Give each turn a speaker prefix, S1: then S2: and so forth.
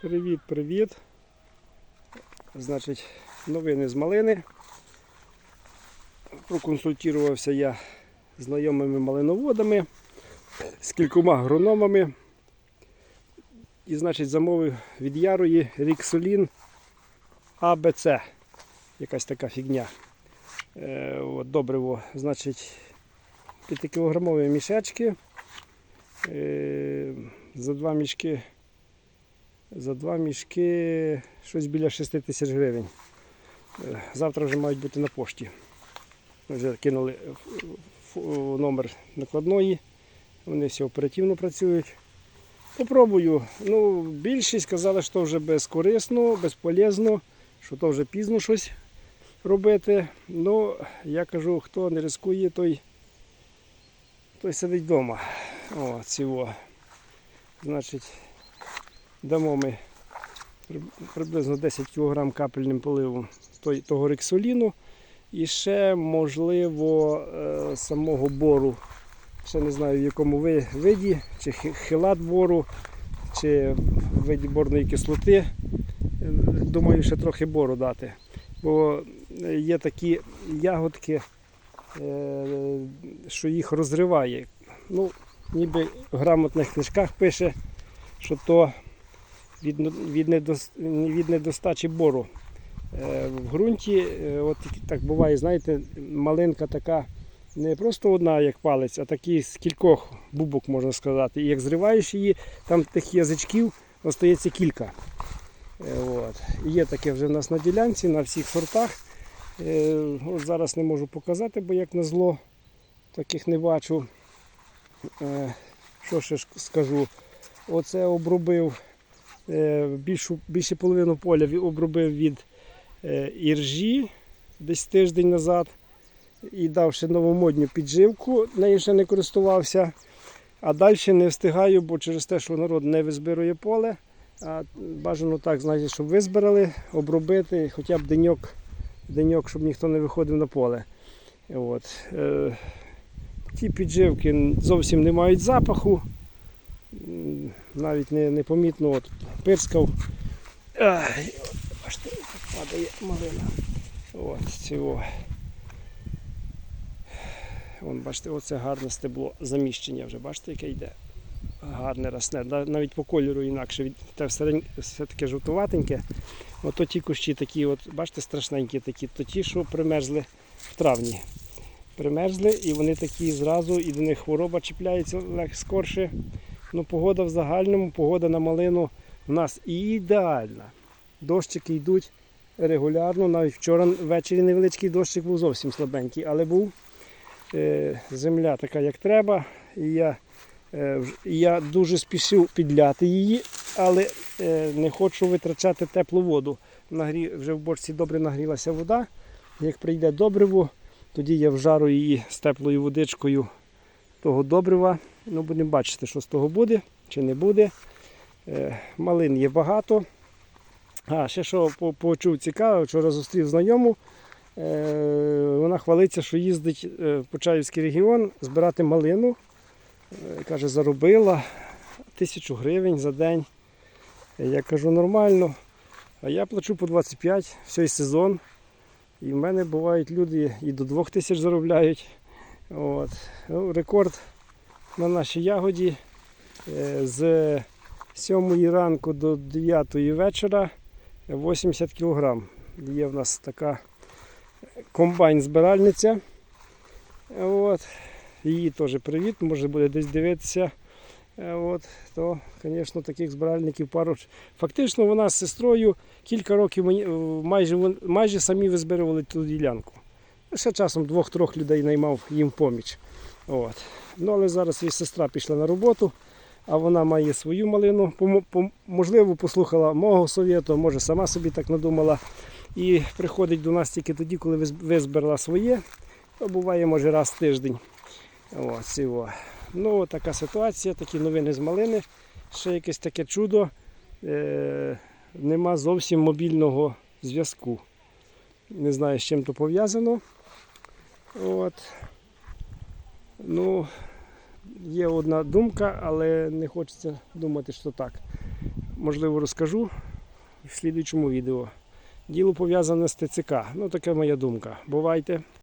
S1: Привіт, привіт. Значить, новини з малини. Проконсультувався я знайомими малиноводами, з кількома агрономами. І, значить, замовив від Ярої Ріксолін АБЦ. Якась така фігня. Е, от, добриво. Значить, 5-кілограмові мішечки. Е, за два мішки за два мішки щось біля 6 тисяч гривень. Е, Завтра вже мають бути на пошті. Ми вже кинули номер накладної. Вони всі оперативно працюють. Попробую. Ну, більшість казали, що вже безкорисно, безполезно, що то вже пізно щось робити. Ну, я кажу, хто не ризикує, той, той сидить вдома. О, цього. Значить, дамо ми приблизно 10 кг капельним поливом того рексоліну. І ще, можливо, е, самого бору. Ще не знаю в якому ви- виді, чи хилат бору, чи в виді борної кислоти. Е, Думаю, ще трохи бору дати. Бо є такі ягодки, е, що їх розриває. Ну, ніби в грамотних книжках пише, що то від, від, недос, від недостачі бору. Е, В ґрунті, е, от так буває, знаєте, малинка така не просто одна, як палець, а такі з кількох бубок, можна сказати. І як зриваєш її, там тих язичків остається кілька. Е, От. Є таке вже в нас на ділянці, на всіх сортах. От зараз не можу показати, бо як на зло таких не бачу. Що ще ж скажу? Оце обробив більшу, більше половину поля обробив від е, іржі десь тиждень назад і дав ще новомодню підживку, нею ще не користувався. А далі не встигаю, бо через те, що народ не визбирує поле. А бажано так, знаєте, щоб визбирали, обробити хоча б деньок, деньок, щоб ніхто не виходив на поле. От. Е, ті підживки зовсім не мають запаху. Навіть не, не помітно от, пирскав. Ай, бачите, падає малина. От, цього. Вон, бачите, оце гарне стебло заміщення вже, бачите, яке йде. Гарне росне, навіть по кольору інакше. Від, те все, таке жовтуватеньке. Ото ті кущі такі, от, бачите, страшненькі такі, то ті, що примерзли в травні. Примерзли і вони такі зразу, і до них хвороба чіпляється скорше. Ну, погода в загальному, погода на малину в нас ідеальна. Дощики йдуть регулярно. Навіть вчора ввечері невеличкий дощик був зовсім слабенький, але був е, земля така, як треба. І я, е, я дуже спішив підляти її, але е, не хочу витрачати теплу воду. Нагрі, вже в бочці добре нагрілася вода. Як прийде добриво, тоді я вжару її з теплою водичкою того добрива. Ну, будемо бачити, що з того буде чи не буде. Е, Малин є багато. А, ще що почув цікаво, вчора зустрів знайому. Е, Вона хвалиться, що їздить е, в Почаївський регіон збирати малину. Каже, заробила тисячу гривень за день. Я кажу, нормально. А я плачу по 25 всій сезон. І в мене бувають люди і до 2 тисяч заробляють. От. Ну, рекорд на нашій ягоді з 7 ранку до 9 вечора 80 кг. Є в нас така комбайн-збиральниця. От. Її теж привіт, може буде десь дивитися. От. То, звісно, таких збиральників пару. Фактично вона з сестрою кілька років е, майже, майже самі визбирували ту ділянку. Ще часом двох-трьох людей наймав їм поміч. От. Ну, але зараз її сестра пішла на роботу, а вона має свою малину. Можливо, послухала мого совєту, може сама собі так надумала. І приходить до нас тільки тоді, коли виз- визбирала своє. То буває, може, раз в тиждень. О, цього. Ну, така ситуація, такі новини з малини. Ще якесь таке чудо. Е- нема зовсім мобільного зв'язку. Не знаю, з чим то пов'язано. От. Ну, є одна думка, але не хочеться думати, що так. можливо, розкажу в слідуючому відео. Діло пов'язане з ТЦК. Ну, така моя думка. Бувайте.